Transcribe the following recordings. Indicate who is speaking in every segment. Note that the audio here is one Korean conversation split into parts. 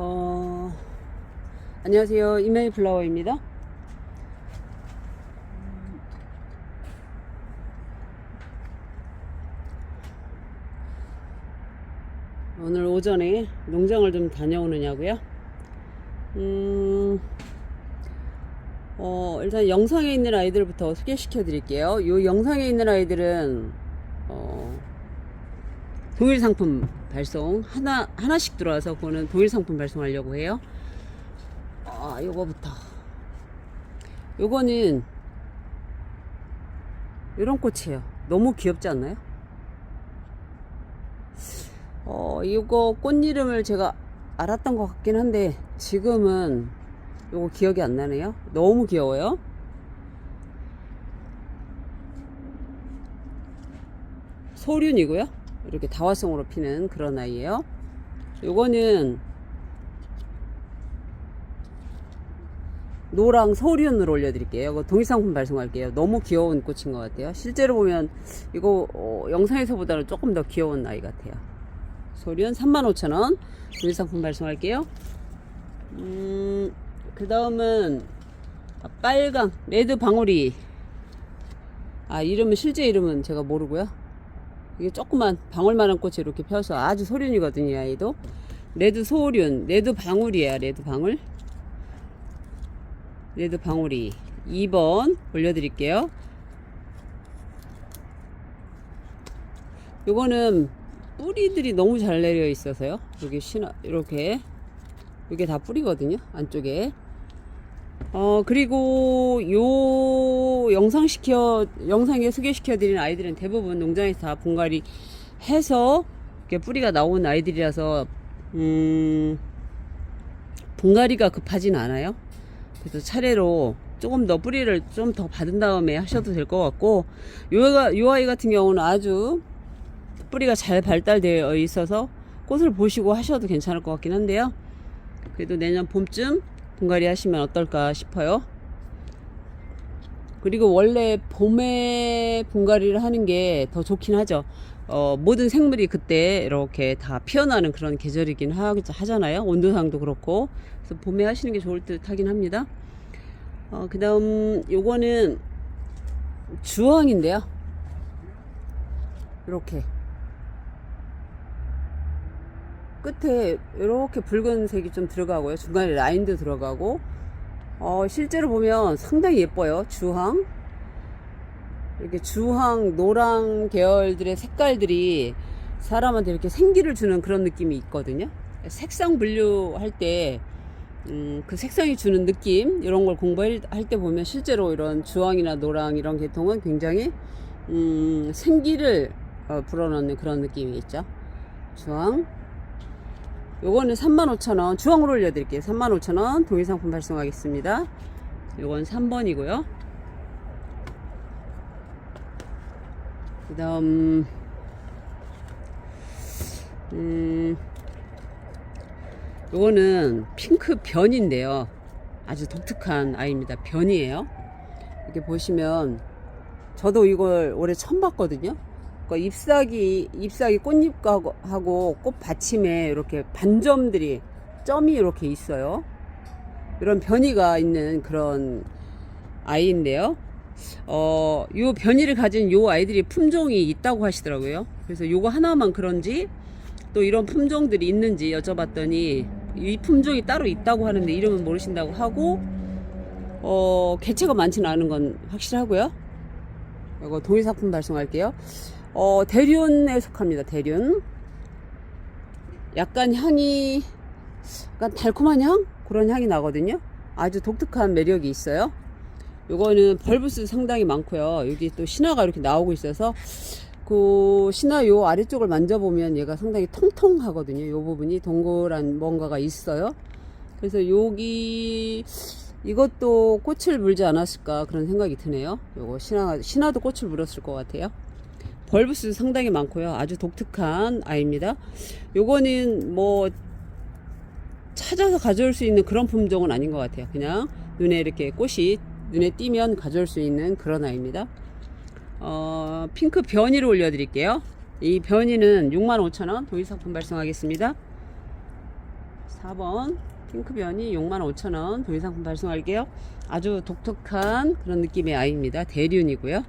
Speaker 1: 어, 안녕하세요. 이메일 플라워입니다. 오늘 오전에 농장을 좀 다녀오느냐고요? 음, 어, 일단 영상에 있는 아이들부터 소개시켜 드릴게요. 이 영상에 있는 아이들은, 어, 동일 상품 발송 하나 하나씩 들어와서 그거는 동일 상품 발송하려고 해요. 아, 요거부터. 요거는 요런 꽃이에요. 너무 귀엽지 않나요? 어, 이거 꽃 이름을 제가 알았던 것 같긴 한데 지금은 요거 기억이 안 나네요. 너무 귀여워요. 소륜이고요. 이렇게 다화성으로 피는 그런 아이예요. 요거는 노랑 소륜으로 올려드릴게요. 이거 동일상품 발송할게요. 너무 귀여운 꽃인 것 같아요. 실제로 보면 이거 어, 영상에서보다는 조금 더 귀여운 아이 같아요. 소륜 35,000원 동일상품 발송할게요. 음, 그 다음은 빨강 레드 방울이 아 이름은 실제 이름은 제가 모르고요. 이게 조그만 방울만한 꽃이 이렇게 펴서 아주 소륜이거든요, 이 아이도. 레드 소륜, 레드 방울이에요, 레드 방울. 레드 방울이 2번 올려드릴게요. 요거는 뿌리들이 너무 잘 내려 있어서요. 여기 신화, 이렇게. 이게 다 뿌리거든요, 안쪽에. 어, 그리고 요 영상 시켜, 영상에 소개시켜 드리는 아이들은 대부분 농장에서 다 분갈이 해서 이렇게 뿌리가 나온 아이들이라서, 음, 분갈이가 급하진 않아요. 그래서 차례로 조금 더 뿌리를 좀 더 받은 다음에 하셔도 될 것 같고, 요가, 요 아이 같은 경우는 아주 뿌리가 잘 발달되어 있어서 꽃을 보시고 하셔도 괜찮을 것 같긴 한데요. 그래도 내년 봄쯤 분갈이 하시면 어떨까 싶어요. 그리고 원래 봄에 분갈이를 하는 게 더 좋긴 하죠. 어, 모든 생물이 그때 이렇게 다 피어나는 그런 계절이긴 하, 하잖아요. 온도상도 그렇고. 그래서 봄에 하시는 게 좋을 듯 하긴 합니다. 어, 그 다음, 요거는 주황인데요. 이렇게. 끝에 이렇게 붉은색이 좀 들어가고요. 중간에 라인도 들어가고, 어, 실제로 보면 상당히 예뻐요. 주황. 이렇게 주황, 노랑 계열들의 색깔들이 사람한테 이렇게 생기를 주는 그런 느낌이 있거든요. 색상 분류할 때, 음, 그 색상이 주는 느낌, 이런 걸 공부할 때 보면 실제로 이런 주황이나 노랑 이런 계통은 굉장히, 음, 생기를 어, 불어넣는 그런 느낌이 있죠. 주황. 요거는 35,000원. 주황으로 올려드릴게요. 35,000원. 동일 상품 발송하겠습니다. 요건 3번이고요. 그 다음, 음, 요거는 핑크 변인데요. 아주 독특한 아이입니다. 변이에요. 이렇게 보시면, 저도 이걸 올해 처음 봤거든요. 그 잎사귀, 잎사귀 꽃잎하고 하고 꽃 받침에 이렇게 반점들이, 점이 이렇게 있어요. 이런 변이가 있는 그런 아이인데요. 어, 요 변이를 가진 요 아이들이 품종이 있다고 하시더라고요. 그래서 요거 하나만 그런지 또 이런 품종들이 있는지 여쭤봤더니 이 품종이 따로 있다고 하는데 이름은 모르신다고 하고 어, 개체가 많지는 않은 건 확실하고요. 이거 동일상품 발송할게요. 어, 대륜에 속합니다. 대륜. 약간 향이 약간 달콤한 향? 그런 향이 나거든요. 아주 독특한 매력이 있어요. 요거는 벌브스 상당히 많고요. 여기 또 신화가 이렇게 나오고 있어서 그 신화 요 아래쪽을 만져보면 얘가 상당히 통통하거든요. 요 부분이 동그란 뭔가가 있어요. 그래서 여기 이것도 꽃을 물지 않았을까 그런 생각이 드네요. 요거 신화 신화도 꽃을 물었을 것 같아요. 벌브스 상당히 많고요. 아주 독특한 아이입니다. 요거는 뭐 찾아서 가져올 수 있는 그런 품종은 아닌 것 같아요. 그냥 눈에 이렇게 꽃이 눈에 띄면 가져올 수 있는 그런 아이입니다. 어, 핑크 변이를 올려드릴게요. 이 변이는 65,000원 도일상품 발송하겠습니다. 4번 핑크 변이 65,000원 도의 상품 발송할게요. 아주 독특한 그런 느낌의 아이입니다. 대륜이고요.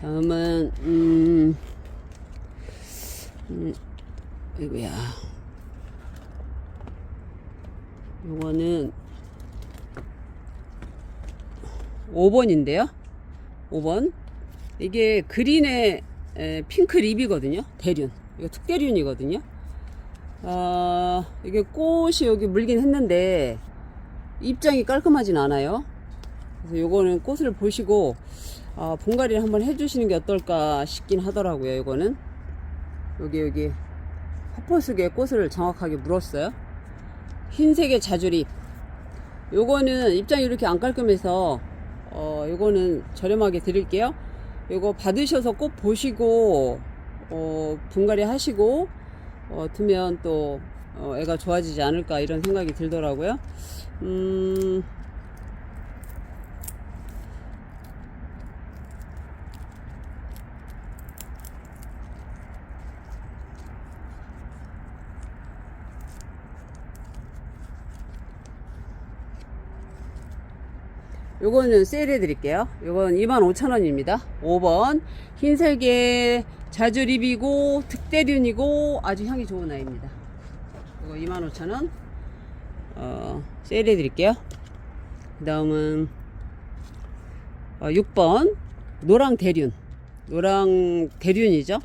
Speaker 1: 다음은 음, 음 이거야. 요거는 5번인데요. 5번. 이게 그린의 에, 핑크 립이거든요. 대륜. 이거 특대륜이거든요. 아, 이게 꽃이 여기 물긴 했는데 입장이 깔끔하진 않아요. 그래서 요거는 꽃을 보시고 아, 분갈이를 한번 해주시는 게 어떨까 싶긴 하더라고요. 이거는 여기 여기 화포 속에 꽃을 정확하게 물었어요. 흰색의 자주립. 요거는 입장이 이렇게 안 깔끔해서 어, 요거는 저렴하게 드릴게요. 요거 받으셔서 꼭 보시고 어, 분갈이 하시고 어, 두면 또 어, 애가 좋아지지 않을까 이런 생각이 들더라고요. 음, 요거는 세일해 드릴게요. 요건 25,000원입니다. 5번. 흰색의 자주 립이고 특대륜이고 아주 향이 좋은 아이입니다. 이거 25,000원. 어, 세일해 드릴게요. 그 다음은 어, 6번. 노랑 대륜. 노랑 대륜이죠.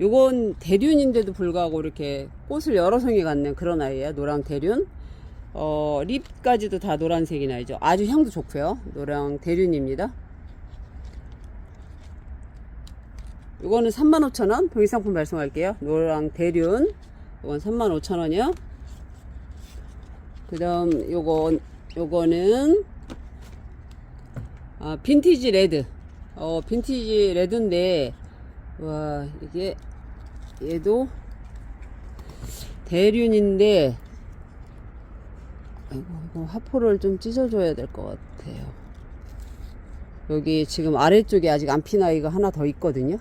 Speaker 1: 요건 대륜인데도 불구하고 이렇게 꽃을 여러 송이 갖는 그런 아이예요. 노랑 대륜. 어, 립까지도 다 노란색이 나죠. 아주 향도 좋고요. 노랑 대륜입니다. 이거는 35,000원 동일상품 발송할게요. 노랑 대륜. 이건 35,000원이요. 그 다음 요건 요거는 아, 빈티지 레드. 어, 빈티지 레드인데 와, 이게 얘도 대륜인데 아이고, 이거 화포를 좀 찢어줘야 될 것 같아요. 여기 지금 아래쪽에 아직 안핀 아이가 하나 더 있거든요.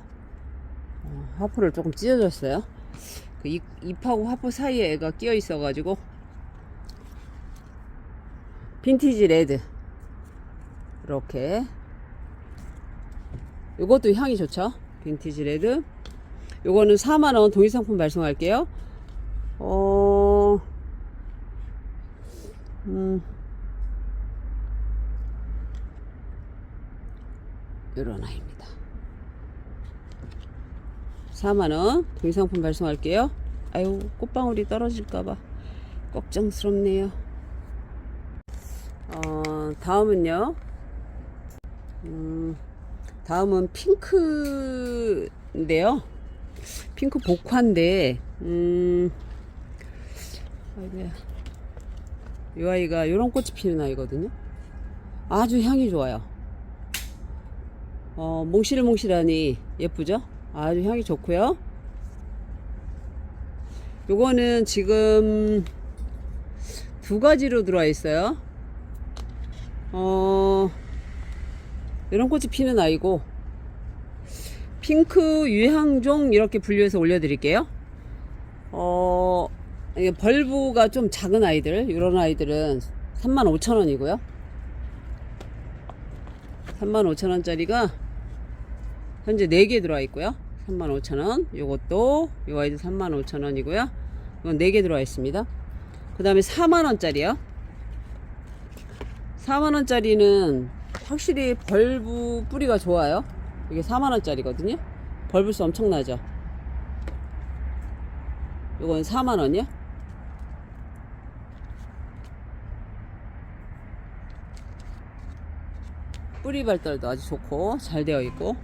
Speaker 1: 어, 화포를 조금 찢어줬어요. 그 잎, 잎하고 화포 사이에 애가 끼어 있어가지고. 빈티지 레드. 이렇게. 이것도 향이 좋죠. 빈티지 레드. 요거는 4만원 동일상품 발송할게요. 어, 음, 요런 아이입니다. 4만원 동상품 발송할게요. 아유, 꽃방울이 떨어질까봐 걱정스럽네요. 어, 다음은요. 음, 다음은 핑크인데요. 핑크 복화인데, 음, 아이고야. 이 아이가 이런 꽃이 피는 아이거든요. 아주 향이 좋아요. 어, 몽실몽실하니 예쁘죠? 아주 향이 좋고요. 요거는 지금 두 가지로 들어와 있어요. 어, 이런 꽃이 피는 아이고, 핑크 유향종 이렇게 분류해서 올려드릴게요. 어, 이게 벌브가 좀 작은 아이들, 이런 아이들은 35,000원이고요. 35,000원짜리가 현재 4개 들어와 있고요. 35,000원. 요것도, 요 아이도 35,000원이고요. 이건 4개 들어와 있습니다. 그 다음에 4만원짜리요. 4만원짜리는 확실히 벌브 뿌리가 좋아요. 이게 4만원짜리거든요. 벌브수 엄청나죠. 요건 4만원이요. 뿌리 발달도 아주 좋고 잘 되어 있고.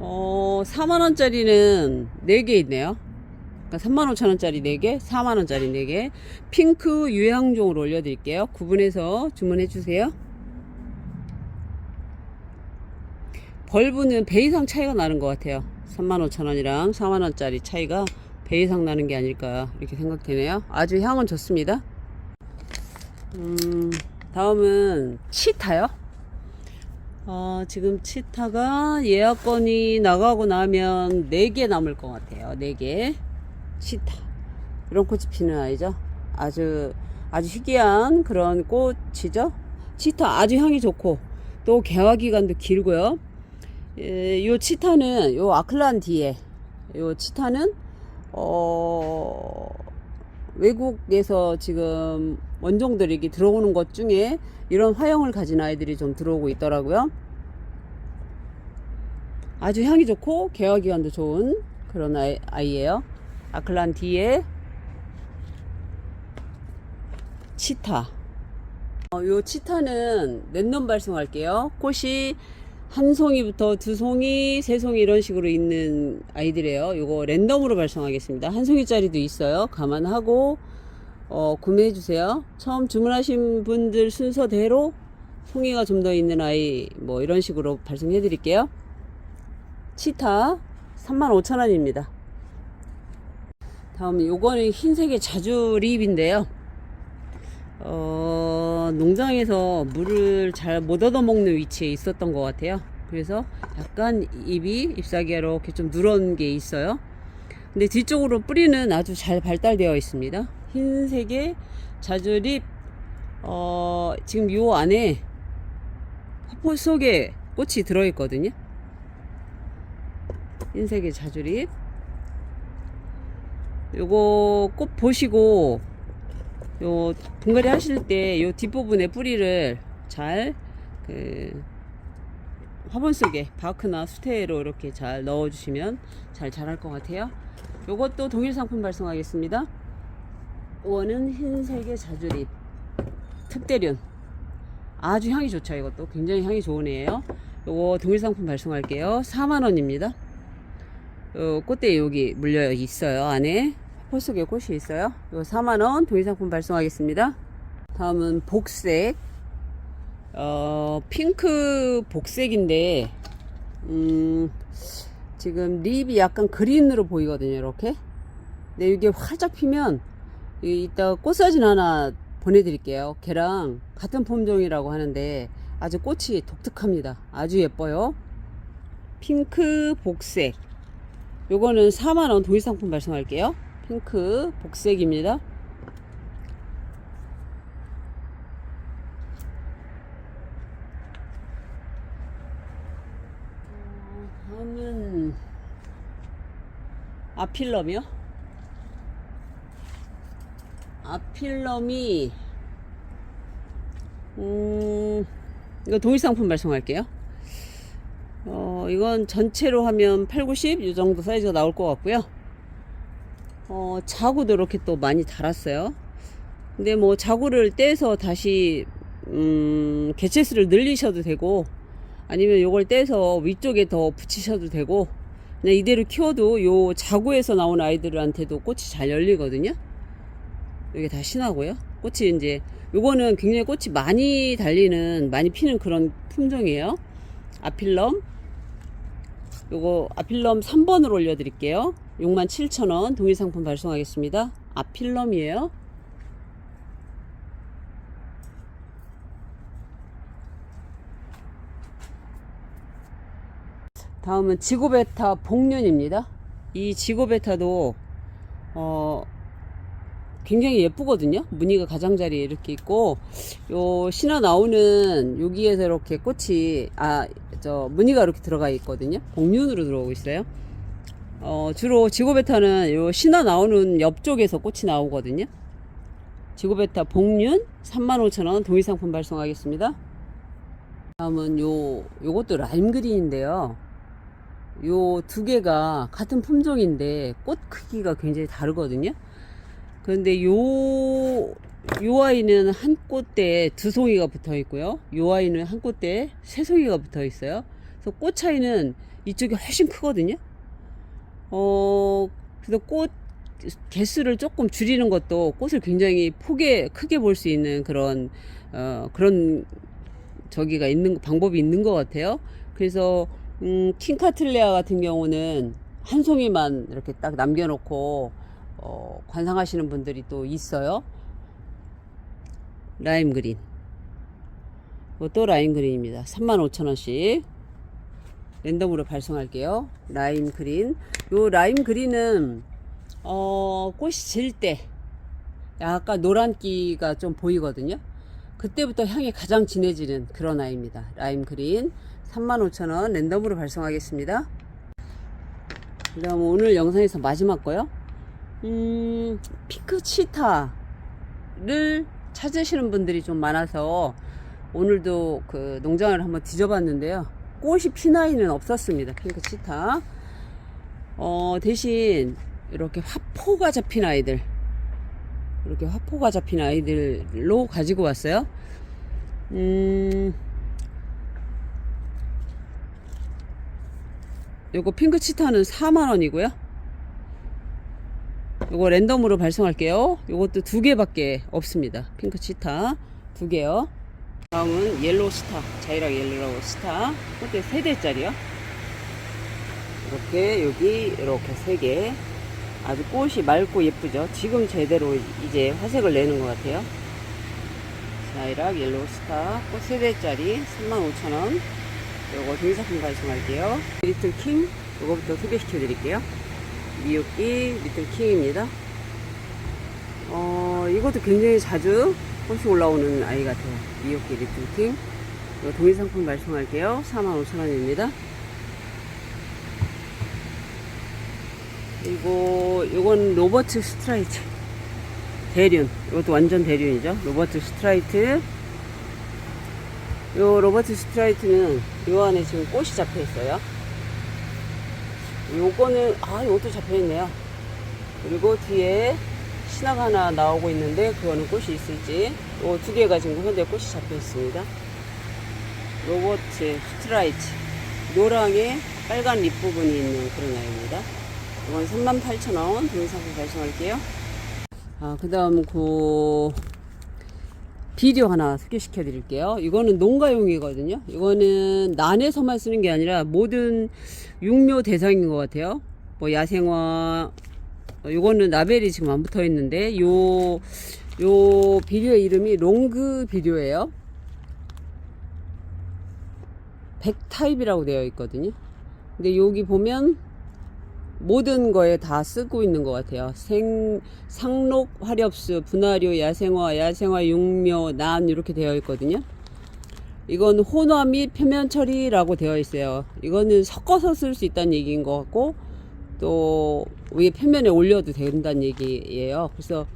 Speaker 1: 어 4만원짜리는 4개 있네요. 그러니까 35,000원짜리 4개 4만원짜리 4개. 핑크 유향종으로 올려드릴게요. 구분해서 주문해 주세요. 벌브는 배 이상 차이가 나는 것 같아요. 35,000원이랑 4만원짜리 차이가 배 이상 나는 게 아닐까 이렇게 생각되네요. 아주 향은 좋습니다. 음, 다음은 치타요 어, 지금 치타가 예약건이 나가고 나면 4개 남을 것 같아요. 4개. 치타. 이런 꽃이 피는 아이죠. 아주, 아주 희귀한 그런 꽃이죠. 치타 아주 향이 좋고, 또 개화 기간도 길고요. 예, 요 치타는, 요 아클란 뒤에, 요 치타는, 어, 외국에서 지금 원종들이 들어오는 것 중에 이런 화형을 가진 아이들이 좀 들어오고 있더라고요. 아주 향이 좋고 개화기관도 좋은 그런 아이, 아이예요. 아클란 뒤에 치타. 어, 요 치타는 랜덤 발송할게요. 꽃이 한 송이부터 두 송이, 세 송이 이런 식으로 있는 아이들이에요. 요거 랜덤으로 발송하겠습니다. 한 송이짜리도 있어요. 감안하고 어, 구매해 주세요. 처음 주문하신 분들 순서대로 송이가 좀 더 있는 아이 뭐 이런 식으로 발송해 드릴게요. 치타 35,000원입니다. 다음 요거는 흰색의 자주립인데요. 어, 농장에서 물을 잘 못 얻어먹는 위치에 있었던 것 같아요. 그래서 약간 잎이 잎사귀가 이렇게 좀 누런 게 있어요. 근데 뒤쪽으로 뿌리는 아주 잘 발달되어 있습니다. 흰색의 자주립, 어, 지금 요 안에 화포 속에 꽃이 들어있거든요. 흰색의 자주립. 요거 꽃 보시고 요 분갈이 하실 때 요 뒷부분에 뿌리를 잘 그 화분 속에 바크나 수태로 이렇게 잘 넣어 주시면 잘 자랄 것 같아요. 요것도 동일 상품 발송하겠습니다. 원은 흰색의 자주립 특대륜. 아주 향이 좋죠 이것도. 굉장히 향이 좋은 애예요. 요거 동일 상품 발송할게요. 4만원입니다. 요 꽃대 여기 물려 있어요 안에. 홀 속에 꽃이 있어요. 요 4만원 동일 상품 발송하겠습니다. 다음은 복색. 어 핑크 복색인데 음 지금 립이 약간 그린으로 보이거든요 이렇게. 근데 이게 활짝 피면 이- 이따 꽃사진 하나 보내드릴게요. 걔랑 같은 품종이라고 하는데 아주 꽃이 독특합니다. 아주 예뻐요. 핑크 복색. 요거는 4만원 도의상품 발송할게요. 핑크 복색입니다. 어, 다음은 아필럼이요. 아필럼이 음 이거 동일 상품 발송할게요. 어 이건 전체로 하면 8, 90 이 정도 사이즈가 나올 것 같고요. 어 자구도 이렇게 또 많이 달았어요. 근데 뭐 자구를 떼서 다시 음 개체수를 늘리셔도 되고 아니면 요걸 떼서 위쪽에 더 붙이셔도 되고 그냥 이대로 키워도 요 자구에서 나온 아이들한테도 꽃이 잘 열리거든요. 이게 다 신하고요. 꽃이 이제 요거는 굉장히 꽃이 많이 달리는 많이 피는 그런 품종이에요. 아필럼 요거 아필럼 3번으로 올려드릴게요. 67,000원 동일 상품 발송하겠습니다. 아필럼이에요. 다음은 지고베타 복륜입니다. 이 지고베타도 어 굉장히 예쁘거든요. 무늬가 가장자리에 이렇게 있고, 요 신화 나오는 여기에서 이렇게 꽃이, 아, 저, 무늬가 이렇게 들어가 있거든요. 복륜으로 들어오고 있어요. 어, 주로 지고베타는 요 신화 나오는 옆쪽에서 꽃이 나오거든요. 지고베타 복륜 35,000원 동일 상품 발송하겠습니다. 다음은 요, 요것도 라임 그린인데요. 요 두 개가 같은 품종인데 꽃 크기가 굉장히 다르거든요. 그런데 요, 요 아이는 한 꽃대에 두 송이가 붙어 있고요. 요 아이는 한 꽃대에 세 송이가 붙어 있어요. 그래서 꽃 차이는 이쪽이 훨씬 크거든요. 어, 그래서 꽃 개수를 조금 줄이는 것도 꽃을 굉장히 폭에 크게 볼 수 있는 그런 어, 그런 저기가 있는 방법이 있는 것 같아요. 그래서 음, 킹카틀레아 같은 경우는 한 송이만 이렇게 딱 남겨놓고 어, 관상하시는 분들이 또 있어요. 라임 그린. 이것도 라임 그린입니다. 35,000원씩. 랜덤으로 발송할게요. 라임 그린. 요 라임 그린은, 어, 꽃이 질 때, 약간 노란기가 좀 보이거든요. 그때부터 향이 가장 진해지는 그런 아이입니다. 라임 그린. 35,000원 랜덤으로 발송하겠습니다. 그 다음 오늘 영상에서 마지막 거요. 음, 핑크 치타를 찾으시는 분들이 좀 많아서 오늘도 그 농장을 한번 뒤져봤는데요. 꽃이 핀 아이는 없었습니다. 핑크 치타. 어, 대신 이렇게 화포가 잡힌 아이들. 이렇게 화포가 잡힌 아이들로 가지고 왔어요. 음, 요거 핑크 치타는 4만원이고요. 요거 랜덤으로 발송할게요. 요것도 두 개밖에 없습니다. 핑크 치타 두 개요. 다음은 옐로우 스타, 자이락 옐로우 스타. 꽃대 세 대짜리요. 이렇게 여기 이렇게 세 개. 아주 꽃이 맑고 예쁘죠. 지금 제대로 이제 화색을 내는 것 같아요. 자이락 옐로우 스타 꽃 세 대짜리 35,000원. 요거 등사품 발송할게요. 리틀 킹 요거부터 소개시켜 드릴게요. 미역기 리틀 킹입니다. 어, 이것도 굉장히 자주 꽃이 올라오는 아이 같아요. 미역기 리틀 킹. 이거 동일 상품 발송할게요. 45,000원입니다. 그리고 요건 로버트 스트라이트. 대륜. 이것도 완전 대륜이죠. 로버트 스트라이트. 요 로버트 스트라이트는 요 안에 지금 꽃이 잡혀 있어요. 요거는 아 요것도 잡혀 있네요. 그리고 뒤에 신화가 하나 나오고 있는데 그거는 꽃이 있을지 요 두 개가 지금 현재 꽃이 잡혀 있습니다. 로버트 스트라이트 노랑에 빨간 립 부분이 있는 그런 아이입니다. 이건 38,000원 동상품 발송할게요. 아, 그 다음 그 비료 하나 소개시켜 드릴게요. 이거는 농가용이거든요. 이거는 난에서만 쓰는 게 아니라 모든 육묘 대상인 것 같아요. 뭐 야생화, 어, 이거는 라벨이 지금 안 붙어 있는데, 요, 요 비료의 이름이 롱그 비료예요. 100타입이라고 되어 있거든요. 근데 여기 보면 모든 거에 다 쓰고 있는 것 같아요. 생, 상록, 화렵수, 분화류, 야생화, 야생화, 육묘, 난 이렇게 되어 있거든요. 이건 혼화 및 표면 처리라고 되어 있어요. 이거는 섞어서 쓸 수 있다는 얘기인 것 같고 또 위에 표면에 올려도 된다는 얘기예요. 그래서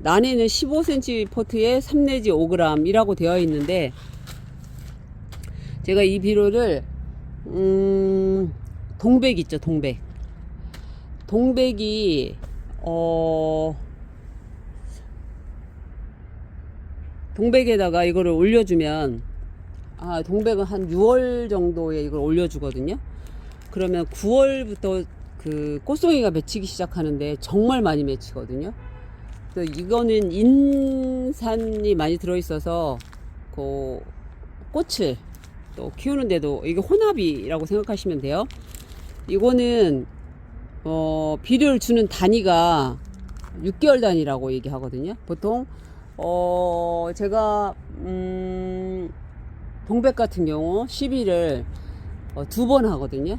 Speaker 1: 난에는 15cm 포트에 3 내지 5g이라고 되어 있는데 제가 이 비료를 음, 동백 있죠, 동백. 동백이 어 동백에다가 이거를 올려주면 아 동백은 한 6월 정도에 이걸 올려주거든요. 그러면 9월부터 그 꽃송이가 맺히기 시작하는데 정말 많이 맺히거든요. 그래서 이거는 인산이 많이 들어있어서 그 꽃을 또 키우는데도 이게 혼합이라고 생각하시면 돼요. 이거는 어, 비료를 주는 단위가 6개월 단위라고 얘기하거든요. 보통 어, 제가 음, 동백 같은 경우 시비를 어, 두 번 하거든요.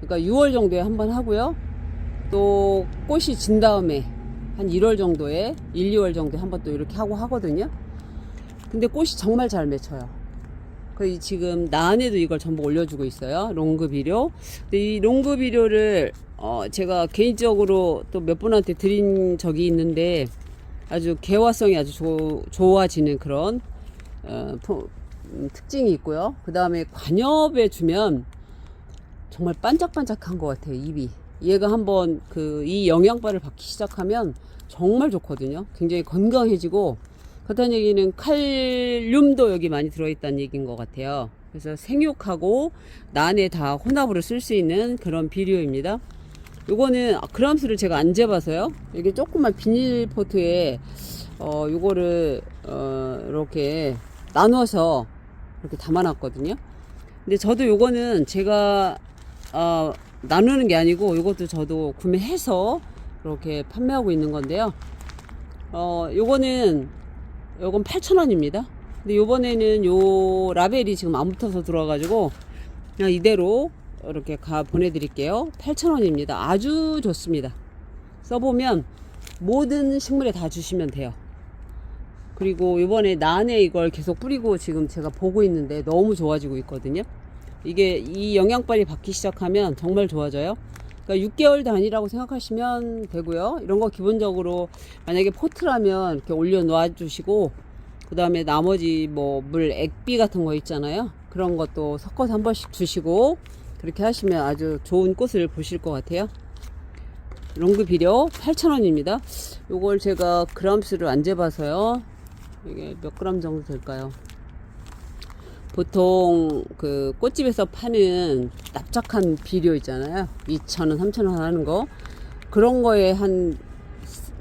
Speaker 1: 그러니까 6월 정도에 한 번 하고요. 또 꽃이 진 다음에 한 1월 정도에 1, 2월 정도에 한 번 또 이렇게 하고 하거든요. 근데 꽃이 정말 잘 맺혀요. 그 지금 나 안에도 이걸 전부 올려주고 있어요. 롱그 비료. 근데 이 롱그 비료를 어 제가 개인적으로 또 몇 분한테 드린 적이 있는데 아주 개화성이 아주 조, 좋아지는 그런 어, 포- 음, 특징이 있고요. 그 다음에 관엽에 주면 정말 반짝반짝한 것 같아요. 입이. 얘가 한번 그 이 영양바를 받기 시작하면 정말 좋거든요. 굉장히 건강해지고 그렇다는 얘기는 칼륨도 여기 많이 들어있다는 얘기인 것 같아요. 그래서 생육하고 난에 다 혼합으로 쓸 수 있는 그런 비료입니다. 요거는 아, 그람수를 제가 안 재봐서요. 이게 조그만 비닐포트에 어 요거를 어 이렇게 나눠서 이렇게 담아놨거든요. 근데 저도 요거는 제가 어 나누는 게 아니고 요것도 저도 구매해서 이렇게 판매하고 있는 건데요. 어 요거는 요건 8,000원입니다. 근데 요번에는 요 라벨이 지금 안 붙어서 들어와가지고 그냥 이대로 이렇게 가 보내드릴게요. 8,000원입니다. 아주 좋습니다. 써보면 모든 식물에 다 주시면 돼요. 그리고 요번에 난에 이걸 계속 뿌리고 지금 제가 보고 있는데 너무 좋아지고 있거든요. 이게 이 영양빨이 받기 시작하면 정말 좋아져요. 그러니까 6개월 단위라고 생각하시면 되고요. 이런 거 기본적으로 만약에 포트라면 이렇게 올려 놓아 주시고 그 다음에 나머지 뭐 물 액비 같은 거 있잖아요. 그런 것도 섞어서 한 번씩 주시고 그렇게 하시면 아주 좋은 꽃을 보실 것 같아요. 롱그 비료 8,000원입니다. 요걸 제가 그람수를 안 재봐서요. 이게 몇 그램 정도 될까요? 보통 그 꽃집에서 파는 납작한 비료 있잖아요. 2,000원, 3,000원 하는 거. 그런 거에 한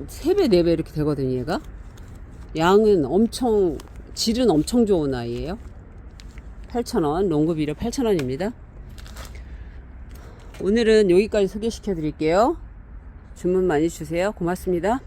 Speaker 1: 3배, 4배 이렇게 되거든요, 얘가. 양은 엄청, 질은 엄청 좋은 아이예요. 8,000원, 롱그 비료 8,000원입니다. 오늘은 여기까지 소개시켜 드릴게요. 주문 많이 주세요. 고맙습니다.